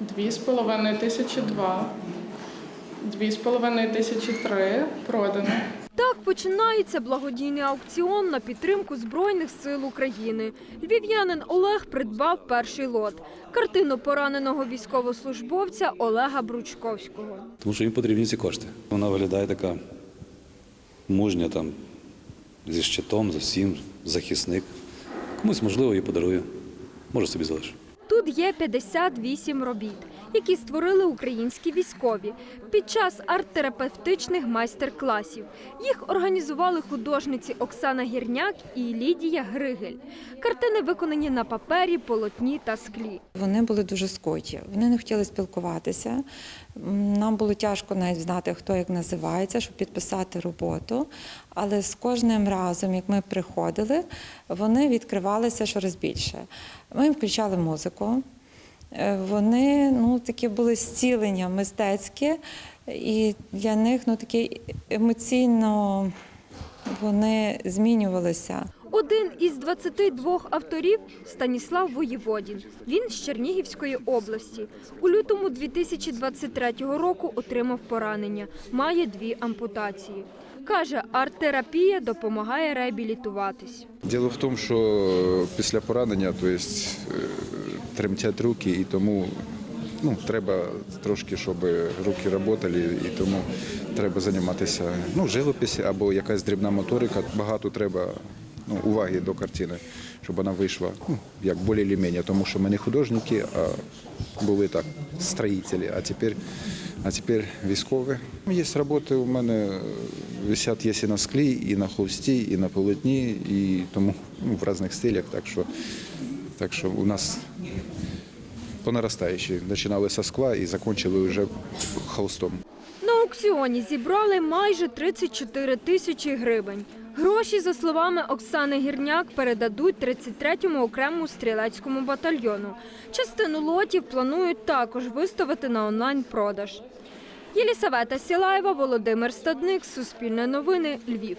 Дві з половиною тисячі два, дві з половиною тисячі три продано. Так починається благодійний аукціон на підтримку Збройних сил України. Львів'янин Олег придбав перший лот – картину пораненого військовослужбовця Олега Бручковського. Тому що їм потрібні ці кошти. Вона виглядає така мужня там, зі щитом, з усім, захисник. Комусь, можливо, її подарую. Може собі залишу. Тут є 58 робіт, які створили українські військові під час арт-терапевтичних майстер-класів. Їх організували художниці Оксана Гірняк і Лідія Григель. Картини виконані на папері, полотні та склі. Вони були дуже скоті. Вони не хотіли спілкуватися. Нам було тяжко навіть знати, хто як називається, щоб підписати роботу. Але з кожним разом, як ми приходили, вони відкривалися щораз більше. Ми їм включали музику. Е, Вони ну, такі були зцілення мистецьке, і для них ну, такі емоційно вони змінювалися. Один із 22 авторів Станіслав Воєводін. Він з Чернігівської області. У лютому 2023 року отримав поранення. Має дві ампутації. Каже, арт-терапія допомагає реабілітуватись. Діло в тому, що після поранення то есть, е, тремтять руки, і тому ну, треба трошки, щоб руки працювали, і тому треба займатися ну, живописі або якась дрібна моторика. Багато треба ну, уваги до картини, щоб вона вийшла ну, як більш-менш, тому що ми не художники, а були так строїтелі, а тепер, а тепер військові. Є роботи у мене висять і на склі, і на холсті, і на полотні, і тому ну, в різних стилях. Так що, так що у нас по наростаючій. Починали зі скла і закінчили вже холстом. На аукціоні зібрали майже 34 тисячі гривень. Гроші, за словами Оксани Гірняк, передадуть 33-му окремому стрілецькому батальйону. Частину лотів планують також виставити на онлайн-продаж. Єлісавета Сілаєва, Володимир Стадник, Суспільне новини, Львів.